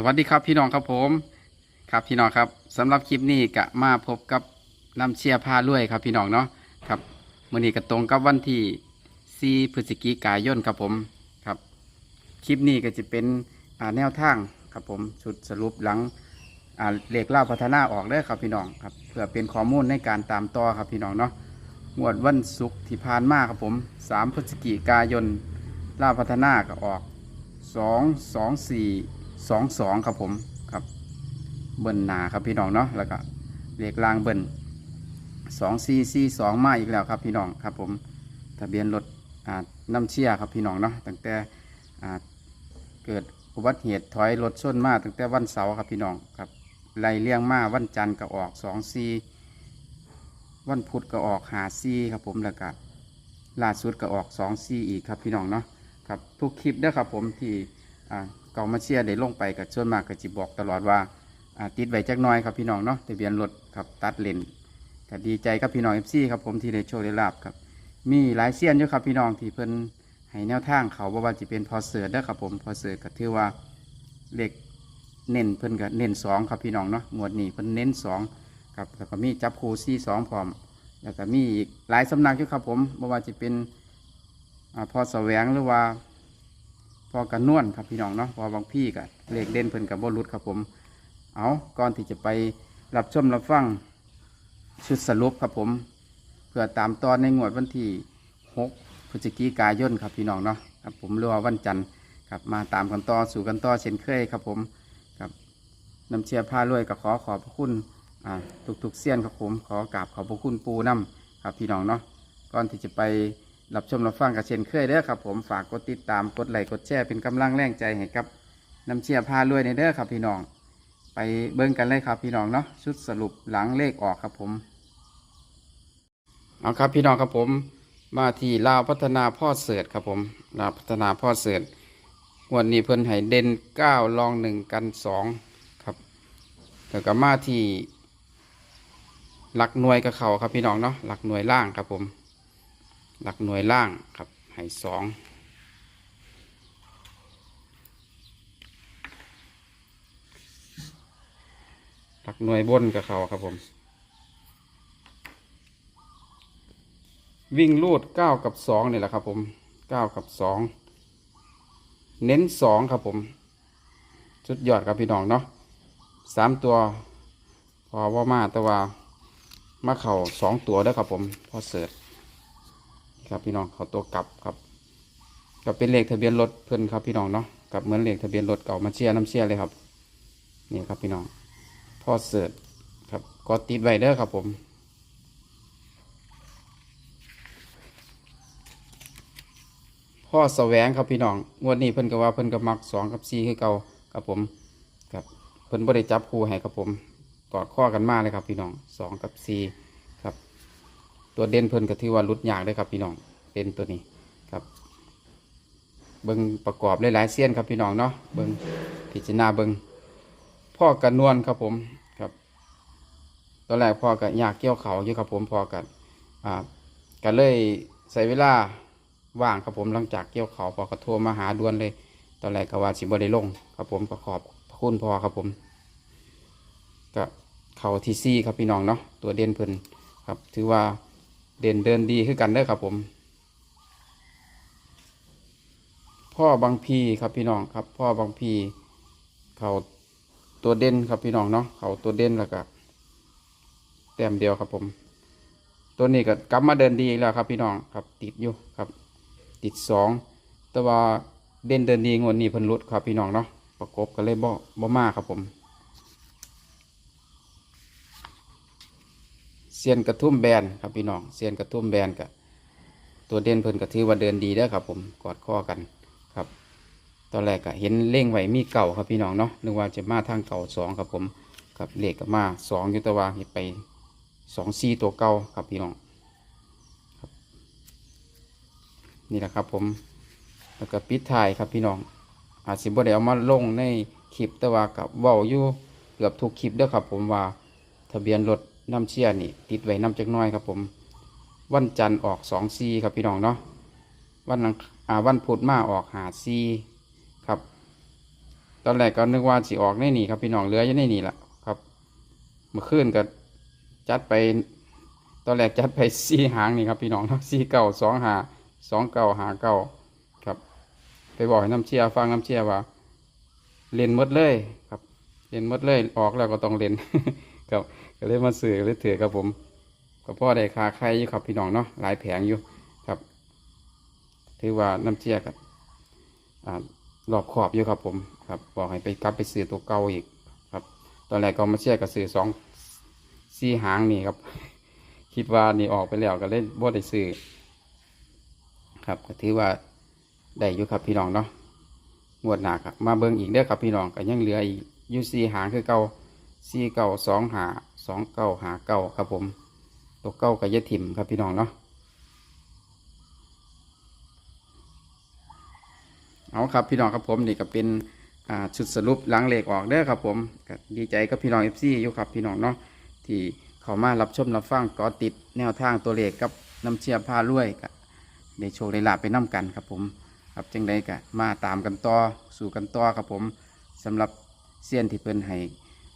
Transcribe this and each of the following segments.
สวัสดีครับพี่น้องครับผมครับพี่น้องครับสำหรับคลิปนี้กะมาพบกับน้ำเชียร์ผ้าลวยครับพี่น้องเนาะครับมื่อนี้ก็ตรงกับวันที่4พฤศจิกายนครับผมครับคลิปนี้ก็จะเป็นแนวทางครับผมชุดสรุปหลังอ่าเลขเล่าพัฒนาออกเด้ครับพี่น้องครับเพื่อเป็นข้อมูลในการตามต่อครับพี่น้องเนาะงวดวันศุกร์ที่ผ่านมาครับผม3พฤศจิกายนเล่าพัฒนาก็ออกสอง สองสองครับผมครับ เบิ้ลหนาครับพี่น้องเนาะแล้วก็เลขลางเบิ้ลสองสี่สี่สองมาอีกแล้วครับพี่น้องครับผมทะเบียนรถน้ำเชี่ยครับพี่น้องเนาะตั้งแต่เกิดอุบัติเหตุถอยรถชนมาตั้งแต่วันเสาร์ครับพี่น้องครับไล่เลี่ยงมาวันจันทร์ก็ออกสองสี่วันพุธก็ออกหาสี่ครับผมแล้วก็ล่าสุดก็ออกสองสี่อีกครับพี่น้องเนาะครับทุกคลิปเด้อครับผมที่ ก่ามาเชียร์ได้ลงไปกับส่วนมากก็จิบอกตลอดว่าติดไว้จักน้อยครับพี่น้องเนาะทะเบียนรถครับตัดเลนก็ดีใจกับพี่น้องเอฟซีครับผมที่ได้โชว์ได้ลาบครับ มีหลายเซียนอยู่ครับพี่น้องที่เพิ่นให้แนวทางเขาบ่ว่าจะเป็นพอเสือเด้อครับผมพอเสือก็ถือว่าเลขเน้นเพิ่นก็เน้นสองครับพี่น้องเนาะงวดนี้เพิ่นเน้นสองครับแล้วก็มีจับคูซี่สองพร้อม แล้วก็มีอีกหลายสำนักอยู่ครับผมบ่ว่าจะเป็นอพอแสวงหรือว่า พอกันนวลครับพี่น้องเนาะพอบางพี่กับเลขเด่นเพิ่นกับบรุษครับผม เอาก่อนที่จะไปรับชมรับฟังชุดสรุปครับผม เพื่อตามตอนในงวดวันที่ 6พฤศจิกายนครับพี่น้องเนาะครับผมรียกว่าวันจันทร์ครับมาตามกันต่อสู่กันต่อเช่นเคยครับผมครับน้ำเชียร์ผ้ารวยก็ขอขอบพระคุณอ่าทุกๆเสี้ยนครับผมขอกราบขอบพระคุณปูน้ำครับพี่น้องเนาะก่อนที่จะไป รับชมรับฟังกับเช่นเคยเด้อครับผมฝากกดติดตามกดไลค์กดแชร์เป็นกำลังแรงใจให้กับน้ำเชียร์พารวยในเด้อครับพี่น้อง ไปเบิ่งกันเลยครับพี่น้องเนาะชุดสรุปหลังเลขออกครับผมเอาครับพี่น้องครับผมมาที่ลาวพัฒนาพ่อเสิร์ตครับผมลาวพัฒนาพ่อเสิร์ตงวันนี้เพิ่นให้เด่นเก้าลองหนึ่งกันสองครับแล้วก็มาที่หลักหน่วยกับเขาครับพี่น้องเนาะหลักหน่วยล่างครับผม หลักหน่วยล่างครับให้สองหลักหน่วยบนกับเขาครับผม วิ่งลูดเก้ากับสองนี่แหละครับผมเก้ากับสองเน้นสองครับผม สุดยอดครับพี่น้องเนาะสามตัว พอว่ามาแต่ว่ามาเข่าสองตัวได้ครับผม พอเสิร์ช ครับพี่น้องเขาตัวกลับครับก็เป็นเลขทะเบียนรถเพื่อนครับพี่น้องเนาะกับเหมือนเลขทะเบียนรถเก่ามาเชียร์น้ำเชียร์เลยครับนี่ครับพี่น้องพ่อเสิร์ชครับก็ติดไว้เด้อครับผมพ่อแสวงครับพี่น้องงวดนี้เพิ่นก็ว่าเพิ่นก็มักสองกับสี่คือเก่าครับผมครับเพิ่นบ่ได้จับคู่ให้ครับผมกอดข้อกันมาเลยครับพี่น้องสองกับสี่ ตัวเด่นเพิ่นก็ถือว่ารุดยากเลยครับพี่น้องเด่นตัวนี้ครับ เบิงประกอบหลายๆเส้ยนครับพี่น้องเนาะเบิงพิจารณาเบิงพ่อกันนวลครับผมครับตอนแรกพ่อก็อยากเกี่ยวเขาอยู่ครับผมพ่อกันอ่าก็เลยใส่เวลาว่างครับผมหลังจากเกี่ยวเขาพ่อก็โทรมาหาด่วนเลย ตอนแรกก็ว่าสิบได้ลงครับผมก็ขอบพระคุณพ่อครับผมก็เขาทีซี่ครับพี่น้องเนาะตัวเด่นเพิ่นครับถือว่า เด่นเดินดีขึ้นกันเด้อครับผม พ่อบางพีครับพี่น้องครับ พ่อบางพีเขาตัวเด่นครับพี่น้องเนาะเขาตัวเด่นแล้วก็แต้มเดียวครับผม ตัวนี้ก็กลับมาเดินดีอีกแล้วครับพี่น้องครับ ติดอยู่ครับ ติดสองแต่ว่าเด่นเดินดีงวดนี้พิ่นรุดครับพี่น้องเนาะประกบกันเลยบ่บ่มาครับผม เซียนกระทุ่มแบนครับพี่น้องเซียนกระทุ่มแบนกับตัวเด่นเพิ่นก็ถือว่าเดินดีเด้อครับ ผมกอดข้อกันครับ ตอนแรกก็เห็นเล่งไหวมีเก่าครับพี่น้องเนาะนึกว่าจะมาทางเก่าสองครับผมครับเลขก็มาสองยู่ตะวาเห็นไปสองซีตัวเก่าครับพี่น้องนี่แหละครับผมแล้วก็ปิดท้ายครับพี่น้อง อาจสิบ่ได้เอามาลงในคลิปแต่ว่ากับเว้าอยู่เกือบทุกคลิปเด้อครับ ผมว่าทะเบียนรถ น้ำเชี่ยนี่ ติดไว้น้ำจักน้อยครับผม วันจันทร์ออกสองซีครับพี่น้องเนาะวันอ่าวันพุธมาออกหาซีครับ ตอนแรกก็นึกว่าสิออกในนี่ครับพี่น้องเหลือยู่ในนี่แหละครับเมื่อคืนก็จัดไป ตอนแรกจัดไปสี่หางนี่ครับพี่น้องเนาะสี่เก้าสองหาสองเก้าหาเก้าครับ ไปบอกให้น้ำเชียร์ฟังน้ำเชียร์ว่าเล่นหมดเลยครับ เล่นหมดเลยออกแล้วก็ต้องเล่น ครับก็เลยมาสื่อเลยถือครับผมก็พ่อได้คาใครอยู่ครับพี่น้องเนาะหลายแผงอยู่ครับ ถือว่าน้ำเชียกับอ่ารอบขอบอยู่ครับผมครับบอกให้ไปกลับไปซื้อตัวเก่าอีกครับ ตอนแรกก็มาเชียกับซื้อสองสี่หางนี่ครับ คิดว่านี่ออกไปแล้วก็เล่นบ่ได้ซื้อครับก็ถือว่าได้อยู่ครับพี่น้องเนาะงวดหนาครับมาเบิ่งอีกเด้อครับพี่น้องก็ยังเหลืออีกยู่สี่หางคือเก่า สี่เก่าสองหาสองเก้าหาเก้าครับผม ตัวเก้ากับยะถิ่มครับพี่น้องเนาะเอาครับพี่น้องครับผมนี่ก็เป็นชุดสรุปหลังเหลขออกเด้อครับผมดีใจกับพี่น้องเอฟซีอยู่ครับพี่น้องเนาะที่เขามารับชมรับฟังก็ติดแนวทางตัวเลขกับน้ำเชียร์ผ้ารวยกับได้โชว์ได้ลาไปน้กันครับผม ครับจังใดก็มาตามกันต่อสู่กันต่อครับผมสำหรับเซียนที่เพิ่นให้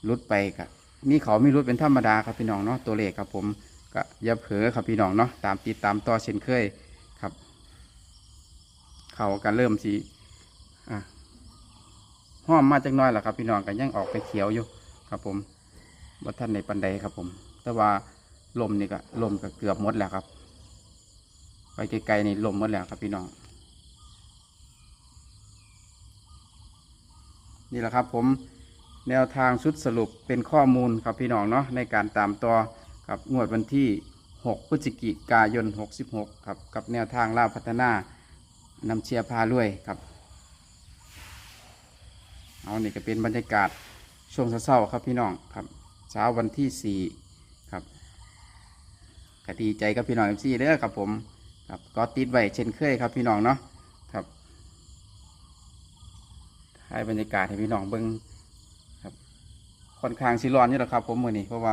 รุดไปกับมีเขามีรุดเป็นธรรมดาครับพี่น้องเนาะตัวเลขครับผมก็อย่าเผลอครับพี่น้องเนาะตามติดตามต่อเช่นเคยครับ เขากันเริ่มสีอะห้อมมาจักน้อยแหละครับ พี่น้องก็ยังออกไปเขียวอยู่ครับ ผมว่าท่านในปันใดครับ ผม แต่ว่าลมนี่ก็ลมก็เกือบหมดแล้วครับ ไปไกลๆนี่ลมหมดแล้วครับ พี่น้องนี่แหละครับ ผม แนวทางชุดสรุปเป็นข้อมูลครับพี่น้องเนาะในการตามต่อกับงวดวันที่ 6 พฤศจิกายน 66 ครับกับแนวทางล่าพัฒนานำเชียร์พาลุยครับ เอานี่ก็เป็นบรรยากาศช่วงเช้าๆครับพี่น้องครับเช้าวันที่ 4 ครับก็ดีใจกับพี่น้องเอฟซีเด้อครับผมครับก็ติดไว้เช่นเคยครับพี่น้องเนาะครับให้บรรยากาศให้พี่น้องเบิ้ง ค่อนข้างสิร้อนอยู่แล้วครับ ผมมือนี้เพราะว่า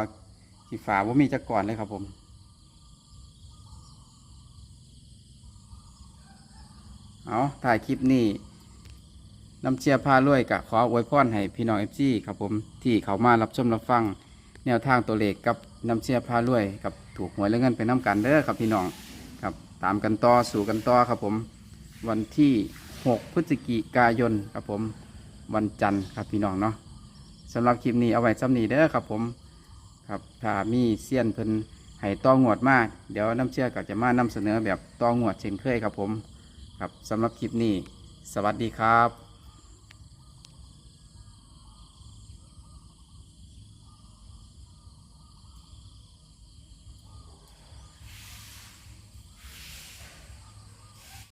สีฟ้าว่ามีจักก่อนเลยครับผมเอาถ่ายคลิปนี้น้ำเชียร์พาลุยกะขออวยพรให้พี่น้องเอฟซีครับผมที่เขามารับชมรับฟัง แนวทางตัวเลขกับน้ำเชียร์พาลุยกับถูกหวยและเงินไปน้ำกันเด้อครับพี่น้องครับตามกันต่อสู่กันต่อครับผม วันที่ 6 พฤศจิกายนครับผมวันจันทร์ครับพี่น้องเนาะ สำหรับคลิปนี้เอาไว้ซ้ำนี้เด้อครับผมครับถ้ามีเสี้ยนเพิ่นให้ต้องหวดมาก เดี๋ยวน้ำเชื่อก็จะมานำเสนอแบบต้องหวดเช่นเคยครับผม ครับสำหรับคลิปนี้ สวัสดีครับ